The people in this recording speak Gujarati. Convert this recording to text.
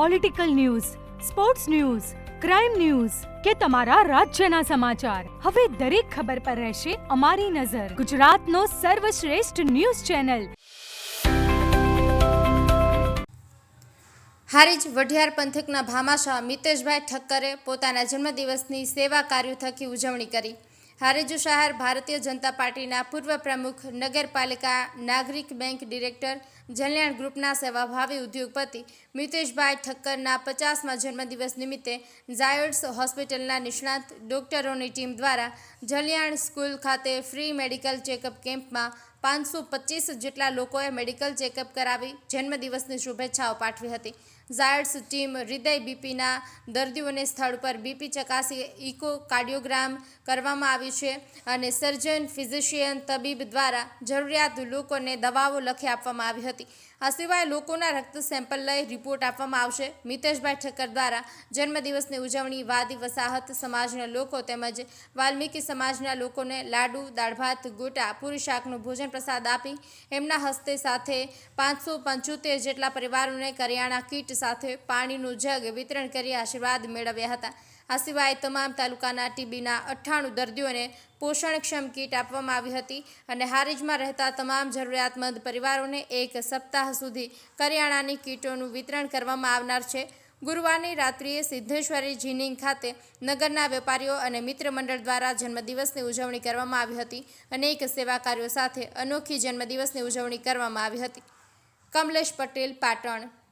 Political news sports news crime news કે તમારા રાજ્યના સમાચાર. હવે દરેક ખબર પર રહેશે અમારી નજર. ગુજરાતનો સર્વશ્રેષ્ઠ ન્યૂઝ ચેનલ. હારીજ વઢિયાર પંથકના ભામાશાહ મિતેશભાઈ ઠક્કરે પોતાના જન્મદિવસની સેવા કાર્યો થકી ઉજવણી કરી. હારીજ શહેર ભારતીય જનતા પાર્ટીના પૂર્વ પ્રમુખ, નગરપાલિકા નાગરિક બેંક ડિરેક્ટર, જલ્યાણ ગ્રુપના સેવાભાવી ઉદ્યોગપતિ મિતેશભાઈ ઠક્કરના પચાસમાં જન્મદિવસ નિમિત્તે ઝાયડ્સ હોસ્પિટલના નિષ્ણાત ડોક્ટરોની ટીમ દ્વારા જલિયાણ સ્કૂલ ખાતે ફ્રી મેડિકલ ચેકઅપ કેમ્પમાં પાંચસો પચીસ જેટલા લોકોએ મેડિકલ ચેકઅપ કરાવી, જન્મદિવસની શુભેચ્છાઓ પાઠવી હતી. ઝાયડ્સ ટીમ હૃદય બીપીના દર્દીઓને સ્થળ પર બીપી ચકાસી ઇકો કાર્ડિયોગ્રામ કરવામાં આવ્યું છે અને સર્જન ફિઝિશિયન તબીબ દ્વારા જરૂરિયાત લોકોને દવાઓ લખી આપવામાં આવી હતી. આ સિવાય લોકોના રક્ત સેમ્પલ લઈ રિપોર્ટ આપવામાં આવશે. મિતેશભાઈ ઠક્કર દ્વારા જન્મદિવસની ઉજવણી વાદી વસાહત સમાજના લોકો તેમજ વાલ્મીકી સમાજના લોકોને લાડુ દાળભાત ગોટા, પૂરી શાકનું પ્રસાદ આપી. એમના હસ્તે સાથે પાંચસો જેટલા પરિવારોને કરિયાણા કીટ સાથે પાણીનું જગ વિતરણ કરી આશીર્વાદ મેળવ્યા હતા. આ સિવાય તમામ તાલુકાના ટીબીના અઠ્ઠાણું દર્દીઓને પોષણક્ષમ કીટ આપવામાં આવી હતી અને હારીજમાં રહેતા તમામ જરૂરિયાતમંદ પરિવારોને એક સપ્તાહ સુધી કરિયાણાની કીટોનું વિતરણ કરવામાં આવનાર છે. ગુરુવારની રાત્રિએ સિદ્ધેશ્વરી જીનિંગ ખાતે નગરના વેપારીઓ અને મિત્ર મંડળ દ્વારા જન્મદિવસની ઉજવણી કરવામાં આવી હતી. અનેક સેવા કાર્યો સાથે અનોખી જન્મદિવસની ઉજવણી કરવામાં આવી હતી. કમલેશ પટેલ, પાટણ.